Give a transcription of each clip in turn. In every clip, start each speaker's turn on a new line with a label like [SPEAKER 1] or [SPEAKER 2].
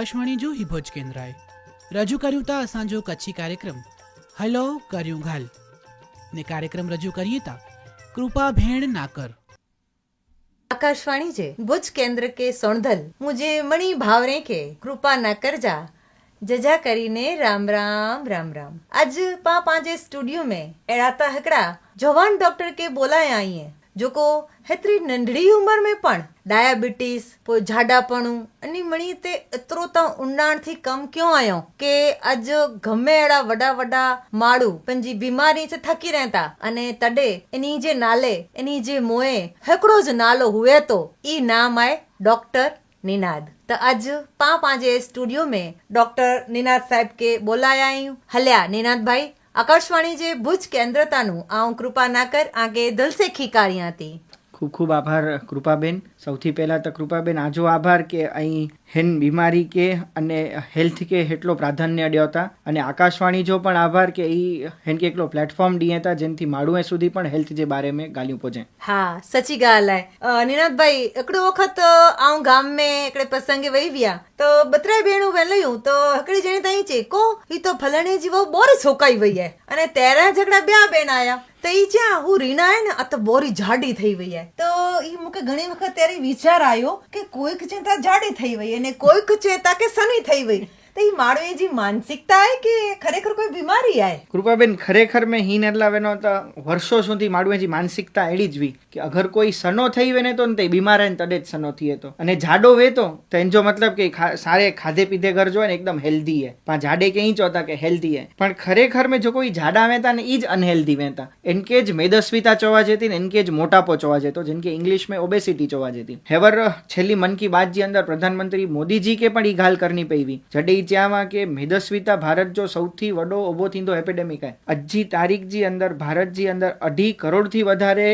[SPEAKER 1] આકાશવાણી જો હિભોજ કેಂದ್ರએ રજૂ કર્યું તા અસાંજો કચ્છી કાર્યક્રમ. હલો, કર્યું ઘાલ. ને કાર્યક્રમ રજૂ કરીએ તા. કૃપા ભેણ નાકર
[SPEAKER 2] આકાશવાણી જે ભુજ કેન્દ્ર કે સોણધલ. મુજે મણી ભાવરે કે કૃપા ના કરજા જજા કરીને રામ રામ રામ રામ. આજ પા પાંજે સ્ટુડિયો મેં એડાતા હકડા જવાન ડોક્ટર કે બોલાય આઈએ. જોકો હેતરી નંઢળી ઉંમર મેં પણ ડાયાબિટીસ પોઈ જાડાપણું અને મણી તે એતરો તા ઊંડાણથી કમ ક્યો આયો કે આજ ગમે એડા વડા વડા માળું પણ જી બીમારી સે થકી રહેતા અને તડે એની જે નાલે, એની જે મોએ હકડો જ નાલો હુએ તો ઈ નામ આય ડોક્ટર નિનાદ. तो आज पा पाजे स्टूडियो में डॉक्टर निनाद साहब के बोलाया हल्या निनाद भाई આકાશવાણી જે ભુજ કેન્દ્રતાનું આઉં કૃપા ના કર આગે દિલ સે હતી.
[SPEAKER 3] ખૂબ ખૂબ આભાર, કૃપાબેન. સૌથી પહેલાં તો કૃપાબેન આજો આભાર કે અહીં હેન બીમારી કે અને હેલ્થ કે એટલો પ્રાધાન્ય દેવતા અને આકાશવાણી જો પણ આભાર કે એ હેન કે એટલો પ્લેટફોર્મ ડીએ હતા, જેનથી માળુએ સુધી પણ હેલ્થ જે બારે મેં ગાલ્યું પહોંચે.
[SPEAKER 2] હા, સચી ગાલ હે. નિનાદભાઈ, એકડો વખત આઉં ગામ મેં એકડે પ્રસંગે વૈવ્યા તો બત્રાય બેણો બેણું વેલયું તો હકડી જણી તઈ ચેકો? ઈ તો ફલણે જીવો બોર છોકાઈ વઈએ અને તેરા ઝઘડા બ્યા બેન આયા. તો એ જ્યાં હું રીણાય ને, આ તો બોરી જાડી થઈ વઈ હે. તો એ મૂકે ઘણી વખત ત્યારે વિચાર આવ્યો કે કોઈક ચેતા જાડી થઈ વઈ અને કોઈક ચેતા કે સની થઈ વઈ. તો એ માળો એ જે માનસિકતા આય કે ખરેખર કોઈ બીમારી આય
[SPEAKER 3] કૃપાબેન, ખરેખર મેં હિન એટલાવેનો તો વર્ષો સુધી માળું એજી માનસિકતા એડી જ વી કે અગર કોઈ સનો થઈ વેને તો તે બીમાર ને તડે જ સનો થઈએ તો. અને જાડો વેતો તો એનો મતલબ કે સારે ખાધે પીધે ઘર જો ને એકદમ હેલ્ધી હે. પણ જાડે કે ઈ ચોતા કે હેલ્ધી હે. પણ ખરેખર મેં જો કોઈ જાડા વેતા ને ઈ જ અનહેલ્ધી વેતા. એનકે જ મેદસ્વીતા ચોવા જતી ને એનકે જ મોટાપો ચોવા જતો, જેમ કે ઇંગ્લિશ મેં ઓબેસિટી ચોવા જતી. હેવર, છેલ્લી મન કી બાત જી અંદર પ્રધાનમંત્રી મોદીજી કે પણ ઈ ગાલ કરની પઈવી જડે ઈ ચ્યામાં કે મેદસ્વીતા ભારત જો સૌથી વડો ઊભો થીંદો એપેડેમિક હે. અજી તારીખ જી અંદર ભારત જી અંદર અઢી કરોડથી વધારે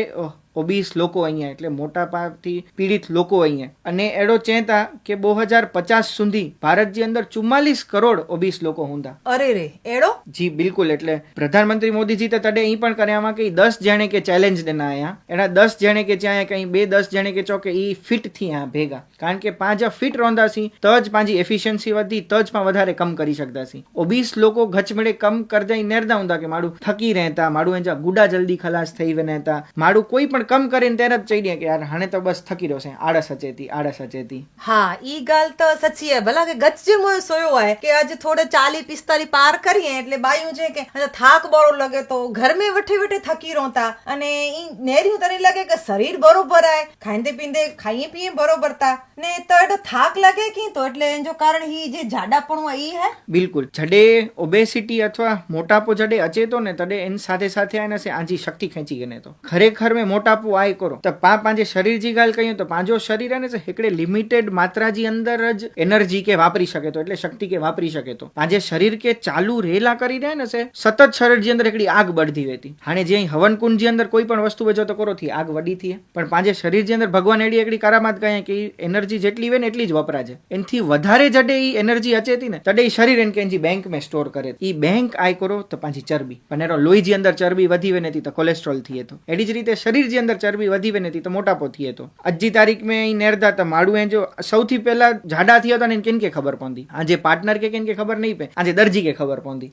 [SPEAKER 3] ઓબીસ લોકો અહીંયા એટલે મોટાપાથી પીડિત લોકો અહીંયા. અને એડો ચેતા કે બે હજાર પચાસ સુધી ભારતની અંદર ચુમ્માલીસ કરોડ ઓબીસ લોકો હુંદા.
[SPEAKER 2] અરે રે એડો?
[SPEAKER 3] જી બિલકુલ એટલે પ્રધાનમંત્રી મોદીજી તો તડે અહીં પણ કર્યામાં કે દસ જણે કે ચેલેન્જ દેના આયા. એના દસ જણે કે જ્યાં કઈ બે દસ જણે કે ચો કે ઈ ફિટથી આ ભેગા. કારણ કે પાંચ ફિટ રોંદાસી તો જ પાંજી એફિશિયન્સી વધી તો જ પણ વધારે કમ કરી શકતાસી ઓબીસ લોકો ગચમેળે કમ કરતા નેરદા ઊંદા કે માડું થકી રહેતા માડું એજા ગુડા જલ્દી ખલાસ થઈ વનેતા માડું કોઈ પણ ઓવરકમ કરીને ત્યારે જ ચડીએ કે યાર હાણે તો બસ થકી રહ્યો છે. આળસ અચેતી આળસ અચેતી
[SPEAKER 2] હા ઈ ગાલ તો સચી હે. ભલા કે ગચ્ચે મોય સોયો હોય કે આજે થોડે ચાલી પિસ્તાલી પાર કરીએ એટલે બાયું છે કે થાક બળો લગે તો ઘર મે વઠે વઠે થકી રોતા. અને ઈ નેર્યું તને લાગે કે શરીર બરોબર આય ખાંદે પીંદે ખાઈએ પીએ બરોબર તા. ને તો એટલે થાક લાગે કે તો? એટલે એનો કારણ ઈ જે જાડાપણું ઈ હે?
[SPEAKER 3] બિલકુલ. જડે ઓબેસિટી અથવા મોટાપો જડે અચેતો ને તડે એની સાથે સાથે આને આજી શક્તિ ખેંચી ગને તો. ખરેખર મે મોટા મોટાપો આય કરો. તો પા શરીર જી ગાલ કહ્યું તો પાંજો શરીર છે હિકડે લિમિટેડ માત્રાજી અંદર જ એનર્જી કે વાપરી શકે તો, એટલે શક્તિ કે વાપરી શકે તો. પાંજે શરીર કે ચાલુ રહેલા કરી રહે ને છે સતત શરીર જી અંદર એકડી આગ બળતી રહેતી. હાણે જે હવન કુંડ જી અંદર કોઈ પણ વસ્તુ વેચો તો કરો થી આગ વડી થી પણ પાંજે શરીર જી અંદર ભગવાન એડી એકડી કારામાત કહે કે એનર્જી જેટલી હોય ને એટલી જ વપરાજે. એનથી વધારે જડે એ એનર્જી અચેતી ને, તડે શરીર એન કે બેંક મેં સ્ટોર કરે. ઈ બેંક આય કરો તો પાછી ચરબી. પણ એનો લોહી જી અંદર ચરબી વધી વે નથી તો કોલેસ્ટ્રોલ થઈએ તો. એડી જ રીતે શરીર જી અંદર ચરબી વધી વે નથી તો મોટાપો થઈએ તો. આજની તારીખ મેં અહીં નેરદા તો માડું એ જો સૌથી પહેલા જાડા થયો હતા ને કેમ કે ખબર પહોંચી આજે પાર્ટનર કે કેમ કે ખબર નહીં પે આજે દરજી કે ખબર પહોંચી.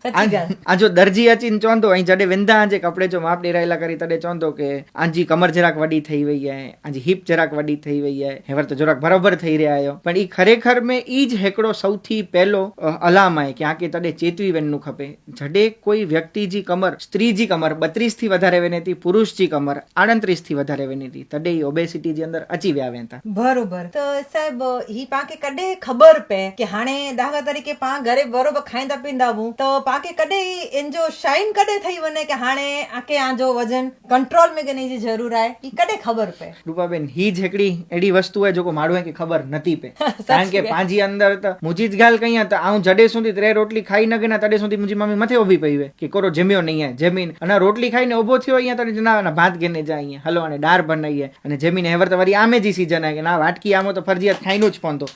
[SPEAKER 3] આ જો દરજી અચીન ચોંધો અહીં જડે વેંધા આજે કપડે જો માપ ડેરાયેલા કરી તડે ચોંધો કે આજી કમર જરાક વડી થઈ વઈ હે આજી હિપ જરાક વડી થઈ વઈ હે હેવર તો જરાક બરોબર થઈ રહ્યા આયો. પણ ઈ ખરેખર મેં ઈ જ હેકડો સૌથી પહેલો અલામ આય કે આ કે તડે ચેતવી વેનનું ખપે. જડે કોઈ વ્યક્તિજી કમર સ્ત્રીજી કમર બત્રીસથી વધારે વેનેતી પુરુષજી કમર આડત્રીસ થી વધારે વેની હતી તડે એ ઓબેસિટી જે અંદર અચીવ્યા આવ્યા હતા
[SPEAKER 2] બરોબર. તો સાહેબ હી પાકે કડે ખબર પે કે હાણે દાખલા તરીકે પા ઘરે બરોબર ખાઈંદા પીંદાવું તો પાકે કડે એનજો શાઇન કડે થઈ વને કે હાણે આકે આજો વજન કંટ્રોલ મે ગની જે જરૂર આય. ઈ કડે ખબર પે.
[SPEAKER 3] રૂપાબેન હી જેકડી એડી વસ્તુ હે જોકો માડવે કે ખબર નતી પે. કારણ કે પાંજી અંદર તો મુજી જ ગાલ કઈ તો આઉં જડે સુધી ત્રે રોટલી ખાઈ ન ગના તડે સુધી મુજી મમ્મી મથે ઊભી પઈ કે કોરો જમ્યો નહીં હે જમીન અને રોટલી ખાઈને ઊભો થયો અહીંયા તને ના ભાત ગેને જાય અહીંયા. હલો અને ડાર બનાવીએ. અને જમીને હેવર તમારી આમે જ સીઝન આવે કે ના વાટકી આમો તો ફરજિયાત ખાઈનું જ પણ તો.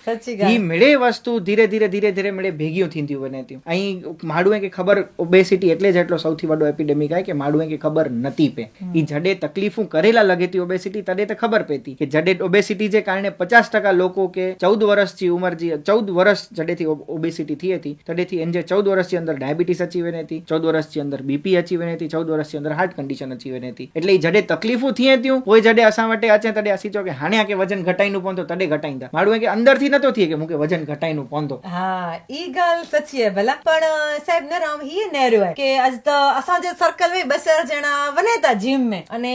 [SPEAKER 3] ઈ મળે વસ્તુ ધીરે ધીરે ધીરે ધીરે મળે ભેગીઓ થીંદ્યું બને ત્યું અહીં માડું કે ખબર ઓબેસિટી એટલે જ એટલો સૌથી વડો એપિડેમિક આવે કે માડું કે ખબર નથી પે. ઈ જડે તકલીફું કરેલા લગેતી ઓબેસિટી તડે તો ખબર પેતી કે જડે ઓબેસિટી જે કારણે પચાસ ટકા લોકો કે ચૌદ વર્ષથી ઉંમર જે ચૌદ વર્ષ જડેથી ઓબેસિટી થઈ હતી તડેથી એને જે ચૌદ વર્ષની અંદર ડાયાબિટીસ અચી વેને હતી ચૌદ વર્ષની અંદર બીપી અચીવે હતી ચૌદ વર્ષની અંદર હાર્ટ કન્ડિશન અચીવે હતી એટલે એ જડે તકલીફું થિયે ત્યું કોઈ જડે અસા વટે અચે તડે અસી ચો કે હાણ્યા કે વજન ઘટાઈનું પોંતો તડે ઘટાઈંદા. માડું કે અંદરથી નતો થિયે કે મુકે વજન ઘટાઈનું પોંતો
[SPEAKER 2] હા ઈ ગાલ સચી હે ભલા. પણ સાહેબ નરમ હી નેરો હે કે આજ તો અસા જે સર્કલ મે બસર જણા વનેતા જીમ મે. અને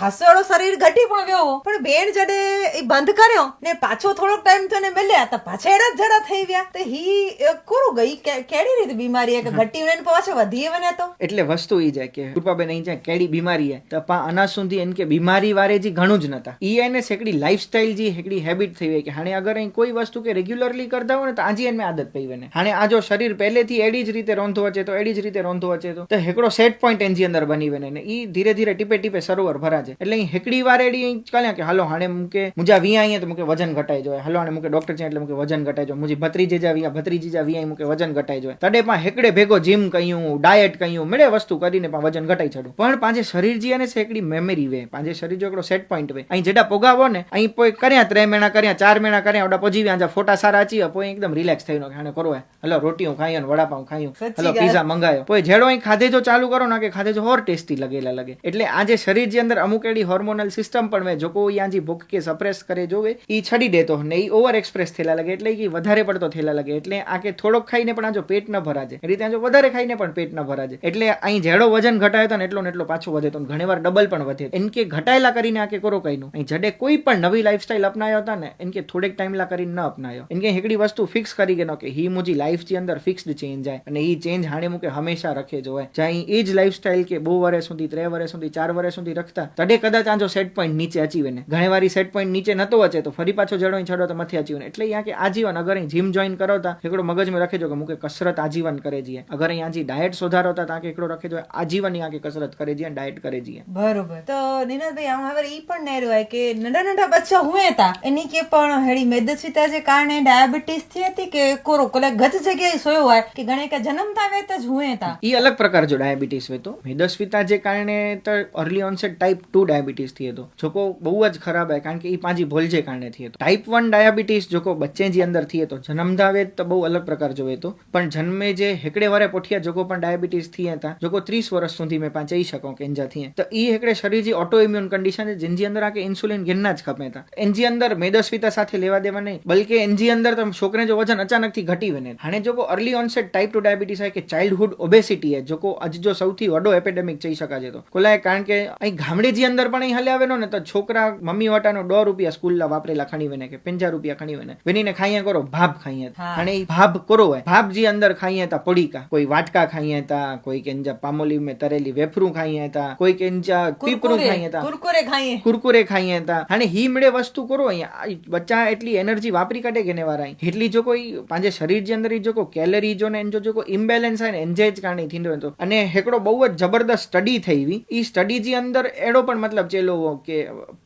[SPEAKER 2] ખાસવાળો શરીર ઘટી પણ ગયો પણ બેન જડે ઈ બંધ કર્યો ને પાછો થોડોક ટાઈમ થયો ને મળ્યા તો પાછા એડા જડા થઈ ગયા. તો હી કોરું ગઈ? કેડી રીતે બીમારી હે કે ઘટી ને પાછો વધીએ વને તો
[SPEAKER 3] એટલે વસ્તુ ઈ જાય કે કૃપાબેન અહીં જાય કેડી બીમારી હે. તો પા અના સુધી એને કે બીમારી વારે જી ઘણું જ નતા. ઈ એને સેકડી લાઈફસ્ટાઈલ જી હેકડી હેબિટ થઈ હોય કે હાણે અગર અહીં કોઈ વસ્તુ કે રેગ્યુલરલી કરતા હોય ને તો આજી એને આદત પડી વને હાણે આ જો શરીર પહેલેથી એડી જ રીતે રોંધો વચ્ચે તો એડી જ રીતે રોંધો વચ્ચે તો. હેકડો સેટ પોઈન્ટ એની અંદર બની વને ને ઈ ધીરે ધીરે ટીપે ટીપે સરોવર ભરાજે એટલે અહીં હેકડી વારે એડી ચાલ્યા કે હાલો હાણે મૂકે, મુજા વી અહીંયા તો મૂકે વજન ઘટાઈ જાય. હાલો હાણે મૂકે ડોક્ટર છે એટલે મૂકે વજન ઘટાઈ જાય. મુજી ભત્રીજી જા વ્યા, ભત્રીજી જા વ્યા મૂકે વજન ઘટાઈ જાય. તડે પણ હેકડે ભેગો જીમ કહ્યું ડાયટ કહ્યું, મેળે વસ્તુ કરીને પણ વજન ઘટાઈ છડું પણ પાંચે શરીર જી અને સેકડી મેમરી વે પાંજે શરીર જોકડો સેટ પોઈન્ટ વે અહીં જેડા પોગાવો ને અહીં પોઈ કર્યા ત્રણ મહિના કર્યા ચાર મહિના કર્યા ઓડા પોજી વ્યા ફોટા સારા આચી પોઈ એકદમ રિલેક્સ થઈને ખાને કરો હે હલો હું ખાઈ વડાપાઉં ખાયું હલો પીઝા મંગાયો. પોઈ જેડો અહીં ખાધે જો ચાલુ કરો ને કે ખાધે જો હોર ટેસ્ટી લગેલા લગે. એટલે આ જે શરીર જે અંદર અમુક એડી હોર્મોનલ સિસ્ટમ પણ વે જોકો યાં જી ભૂખ કે સપ્રેસ કરે જોવે ઈ છડી દેતો ને ઈ ઓવર એક્સપ્રેસ થયેલા લગે. એટલે કે વધારે પડતો થયેલા લગે. એટલે આ કે થોડોક ખાઈને પણ આ જો પેટ ન ભરાજે. એ રીતે જો વધારે ખાઈને પણ પેટ ન ભરાજે. એટલે અહીં જેડો વજન ઘટાયો તો ને એટલો ને એટલો પાછો વધે તો ઘણી વાર ડબલ પણ વધે. એમ કે ઘટાયેલા કરીને આ કે કરો કઈનું અહીં જડે કોઈ પણ નવી લાઈફસ્ટાઈલ અપનાયો હતા ને એમ કે થોડેક ટાઈમ લા કરીને ન અપનાયો એમ એકડી વસ્તુ ફિક્સ કરી ગયો કે હી મુજી લાઈફની અંદર ફિક્સ્ડ ચેન્જ જાય અને એ ચેન્જ હાણે મુકે હંમેશા રખે જો હોય જ્યાં એ જ લાઈફસ્ટાઈલ કે બહુ વર્ષ સુધી ત્રે વર્ષ સુધી ચાર વર્ષ સુધી રખતા તડે કદાચ આજો સેટ પોઈન્ટ નીચે અચીવે ને ઘણી વાર સેટ પોઈન્ટ નીચે નતો વચ્ચે તો ફરી પાછો જડો છડો તો મથી અચીવે એટલે અહીંયા કે આજીવન, અગર અહીં જીમ જોઈન કરો તા એકડો મગજમાં રખેજો કે મૂકે કસરત આજીવન કરે જઈએ અગર અહીંયા ડાયટ સુધારો તા તાકે એકડો રખે જો આજીવન અહીંયા કે કસરત કરે જઈએ ડાયટ કરે જઈએ
[SPEAKER 2] બરોબર. તો નીનાદભાઈ આમ હવે ઈ પણ નેરું હોય કે નાના નાના બચ્ચા હુએ હતા એની કે પણ હેડી મેદસ્વીતા જે કારણે ડાયાબિટીસથી હતી કે કોરો કોલે ગત જગ્યાએ સોયો હોય કે ગણે કે જન્મતા વેત જ હુએ હતા
[SPEAKER 3] ઈ અલગ પ્રકાર જો ડાયાબિટીસ હોય તો. મેદસ્વીતા જે કારણે તો અર્લી ઓનસેટ ટાઈપ ટુ ડાયાબિટીસથી હતો. જોકો બહુ જ ખરાબ હોય, કારણ કે ઈ પાંજી ભોલ જે કારણે થી હતો. ટાઈપ વન ડાયાબિટીસ જોકો બચ્ચે જે અંદરથી હતો જન્મદાવે તો બહુ અલગ પ્રકાર જોવે તો. પણ જન્મે જે હેકડે વારે પોઠિયા જોકો પણ ડાયાબિટીસથી હતા. જોકો ત્રીસ વર્ષ સુધી મેં પાંચ જઈ શકો કેન્જા થી તો ઈ હેકડે શરીર જે ઓટો ઇમ્યુન કન્ડિશન છે જેની અંદર આ કે ઇન્સ્યુલિન ઘેરના જ ખપે હતા. એનજી અંદર મેદસ્વીતા સાથે લેવા દેવા નહીં બલકે એનજી અંદર તમે છોકરે જો વજન અચાનકથી ઘટી વને હાણે જો early onset type two diabetes હોય કે ચાઇલ્ડહુડ ઓબેસિટી હે જોકો આજ જો સૌથી વડો એપેડેમિક જઈ શકાય તો. કોલાય કારણ કે અહીં ગામડે જે અંદર પણ અહીં હલે આવેલો ને તો છોકરા મમ્મી વાટાનો દો રૂપિયા સ્કૂલના વાપરેલા ખાણી વેને કે પંજા રૂપિયા ખાણી વેને વેનીને ખાઈએ કરો ભાપ ખાઈએ. અને ભાબ કરો હોય. ભાબ જે અંદર ખાઈએ તા પડીકા. કોઈ વાટકા ખાઈએ તા કોઈ કેંજા પામોલી મેં તરેલી વેફરું ખાઈએ તા કોઈ કેંજા પીપરું ખાઈએ. તા.
[SPEAKER 2] કુરકુરે ખાઈએ.
[SPEAKER 3] કુરકુરે ખાઈએ તા. અને હી મળે વસ્તુ કરો અહીંયા. બચ્ચા એટલી એનર્જી વાપરી કાઢે કે ને વારા એટલી જો કોઈ પાંજે શરીર જે અંદર જો કોઈ કેલરી જો ને જો કોઈ ઇમ્બેલેન્સ હોય ને એન્જે જ કારણે થીંદો તો. અને હેકડો બહુ જ જબરદસ્ત સ્ટડી થઈ હતી ઈ સ્ટડી જે અંદર એડો પણ મતલબ ચેલો કે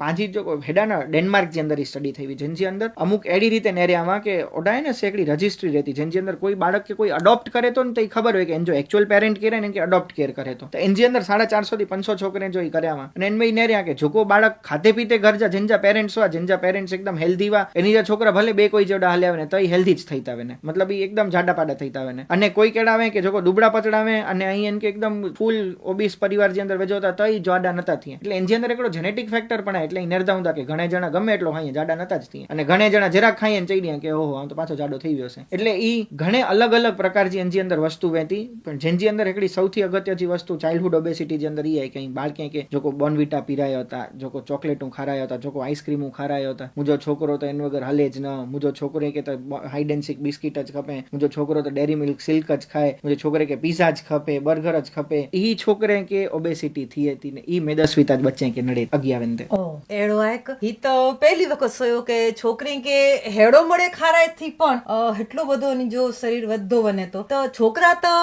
[SPEAKER 3] પાંજી જો હેડાના ડેનમાર્ક જે અંદર ઈ સ્ટડી થઈ જેની અંદર અમુક એડી રીતે નેરિયામાં કે ઓડાય ને સેકડી રજિસ્ટ્રી રહેતી. જેની અંદર કોઈ બાળક કે કોઈ અડોપ્ટ કરે તો ને તો ખબર હોય કે એન જો એકચ્યુઅલ પેરેન્ટ કરે ને કે અડોપ્ટ કેર કરે તો. એની અંદર સાડા ચારસો થી પાંચસો છોકરે જો ઈ કર્યામાં. અને એનમાં ને રહ્યા કે જોકો બાળક ખાતે પીતે ઘર જા જેનજા પેરેન્ટ્સ હોય જેનજા પેરેન્ટ્સ એકદમ હેલ્ધી વા એની જે છોકરા ભલે બે કોઈ જોડા હાલ્યા ને, તો ઈ હેલ્ધી જ થઈ તાવે ને મતલબ એ એકદમ જાડા પાડા થઈ તાવે ને અને કોઈ કેડાવે કે જોકો દુબળા પચડાવે અને અહીં એમ કે એકદમ ફૂલ ઓબીસ પરિવાર જે અંદર વેજોતા તો ઈ જાડા નતા થયા. એટલે એની અંદર એકડો જેનેટિક ફેક્ટર પણ એટલે નિર્ધાર હતા કે ઘણા જણા ગમે એટલો ખાઈએ, જાડા નતા જ થયા. અને ઘણા જણા જરાક ખાઈએ ને ચઈ કે ઓહો, આમ તો પાછો જાડો થઈ ગયો છે. એટલે એ ઘણે અલગ અલગ પ્રકારની એની અંદર વસ્તુ વહેતી. પણ જેની અંદર એકડી સૌથી અગત્યની વસ્તુ ચાઇલ્ડહુડ ઓબેસિટી જે અંદર એ કે બાળકે કે જો કોઈ બોર્નવિટા પીરાયો હતા, જો ચોકલેટ હું ખારાયો હતા, જો આઈસ્ક્રીમ હું ખારાયો હતા. મુજો છોકરો તો એન વગર હલે જ ન. મુજો છોકરો કે તો હાઈડ એન્ડ સિક બિસ્કિટ જ ખપે. મુજો છોકરો તો ડેરી મિલ્ક સિલ્ક જ ખાય. મુજો છોકરે કે પીઝા જ ખપે બર્ગર જ ખપે. એ છોકરે કે ઓબેસિટી થઈ હતી ને એ મેદસ્વીતા જ બચ્ચે કે નડે અગિયાર તે
[SPEAKER 2] એડો એક હી તો પહેલી વખત સોયો કે છોકરી કે હેડો મળે ખારાયથી પણ એટલો બધો એની જો શરીર વધો બને તો. તો છોકરા તો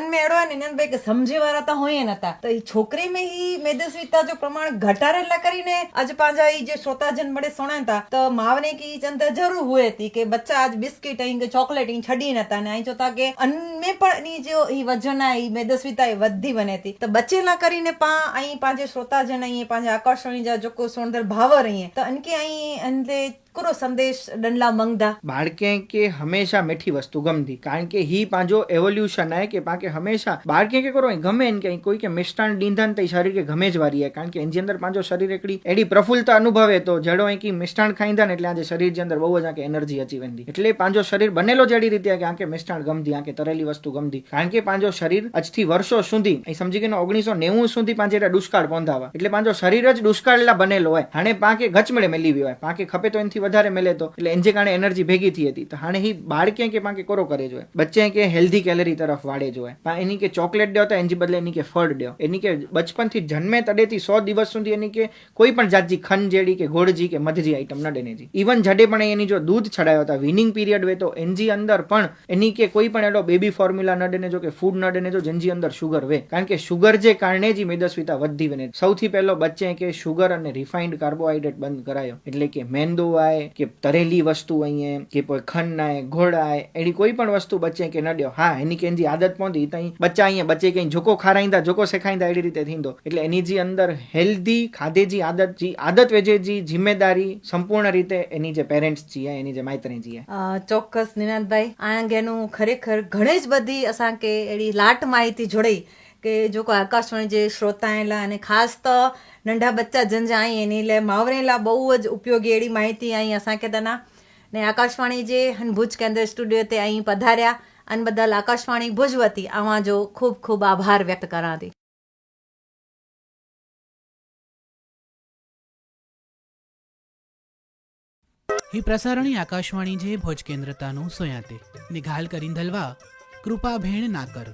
[SPEAKER 2] એનમે એડો ને ભાઈ કે સમજે વાળા તો હોય નતા. તો એ છોકરી મે હી મેદસ્વીતા જો प्रमाण घटारेला કરીને आज पंहिंजा ई जे श्रोताजन बड़े सुणनि था त मावने की चंद ज़रूर हुए थी કે બચ્ચા આજ બિસ્કિટ અહીં કે ચોકલેટ અહીં છડી નતા ને અહીં જોતા કે અન્ન में પણ એની જો ઈ વજન આ ઈ મેદસ્વીતા એ વધી બને थी त બચેલા કરીને પા અહીં પાંજે શ્રોતાજન અહીં પાંજે આકાશવાણી जा जेको सुंदर भावर અહીં त अनके અહીં અંદे કરો સંદેશ ડંડલા મંગદા.
[SPEAKER 3] બાળકે કે હંમેશા મીઠી વસ્તુ ગમતી, કારણ કે હી પાંજો એવોલ્યુશન હે કે પાકે હંમેશા બાળકે કે કરો ગમે ને કે કોઈ કે મિષ્ટાન ડીંધન તે શરીર કે ગમે જ વારી હે કારણ કે એની અંદર પાંજો શરીર એકડી, એડી પ્રફુલ્લતા અનુભવે તો જડો અહીં કે મિષ્ટાન ખાઈંદા એટલે આજે શરીર જે અંદર બહુ જ આંકે એનર્જી અચી વેંદી. એટલે પાંજો શરીર બનેલો જડી રીતે કે આંકે મિષ્ટાન ગમતી, આંકે તરેલી વસ્તુ ગમતી, કારણ કે પાંજો શરીર અજથી વર્ષો સુધી, અહીં સમજી ગયો ઓગણીસો નેવું સુધી પાંજે દુષ્કાળ પહોંધાવા એટલે પાંજો શરીર જ દુષ્કાળલા બનેલો હોય, હાણે પાંકે ગચમડે મેલી હોય, પાંકે ખપે તો એનથી વધારે મેલે તો, એટલે એને કારણે એનર્જી ભેગી થઈ હતી. તો હાણે હી બાળકે કે પાંકે કોરો કરે જોઈએ બચ્ચે કે હેલ્ધી કેલરી તરફ વાળે જોઈએ એની કે ચોકલેટ દો તો એની બદલે એની કે ફળ દો એની કે બચપનથી જન્મે તડેથી સો દિવસ સુધી એની કે કોઈ પણ જાતજી ખન જેડી કે ગોળજી કે મધજી આઈટમ ન ડેનેજી ઇવન જડે પણ એની જો દૂધ છડાયો હતા વિનિંગ પીરિયડ વે તો એનજી અંદર પણ એની કે કોઈ પણ એડો બેબી ફોર્મ્યુલા ન ડેનેજો કે ફૂડ ન ડેનેજો જેનજી અંદર શુગર વે. કારણ કે શુગર જે કારણે જ મેદસ્વીતા વધી બને સૌથી પહેલો બચ્ચે કે શુગર અને રિફાઇન્ડ કાર્બોહાઈડ્રેટ બંધ કરાયો. એટલે કે મેંદો આય ખાય કે તરેલી વસ્તુ અહીંયા, કે કોઈ ખંડનાય, ઘોડાય, એની કોઈ પણ વસ્તુ બચે કે ન ડ્યો હા, એની કેની આદત પહોંચી તઈ બચ્ચા અહીંયા બચે, કઈ જોકો ખારાઈંદા જોકો શેખાઈંદા એડી રીતે થીંદો. એટલે એની જે અંદર હેલ્ધી ખાધેજી આદત, જી આદત વેજે જી જિમ્મેદારી સંપૂર્ણ રીતે એની જે પેરેન્ટ્સ જીએ એની જે માઇતરી
[SPEAKER 2] જીએ ચોક્કસ નિનાદભાઈ. આ અંગેનું ખરેખર ઘણી જ બધી અસાંકે એડી લાટ માહિતી જોડાઈ. કે जेको आकाशवाणी जे श्रोता आहिनि लाइ अने ख़ासि त नंढा बच्चा जंहिंजा आहिनि इन लाइ मावरे लाइ ॿहू ज उपयोगी अहिड़ी माहिती ऐं असांखे ॾिना ने आकाशवाणी जे हिन भुज केंद्र स्टूडियो ते ऐं पधारिया अन ॿधल आकाशवाणी भुज वती अव्हां जो ख़ूब ख़ूब आभार व्यक्त कयां थी
[SPEAKER 1] ही प्रसारणी आकाशवाणी जे भोज केंद्र तानू सोयाते निघाल करीन धलवा कृपा भेण नाकर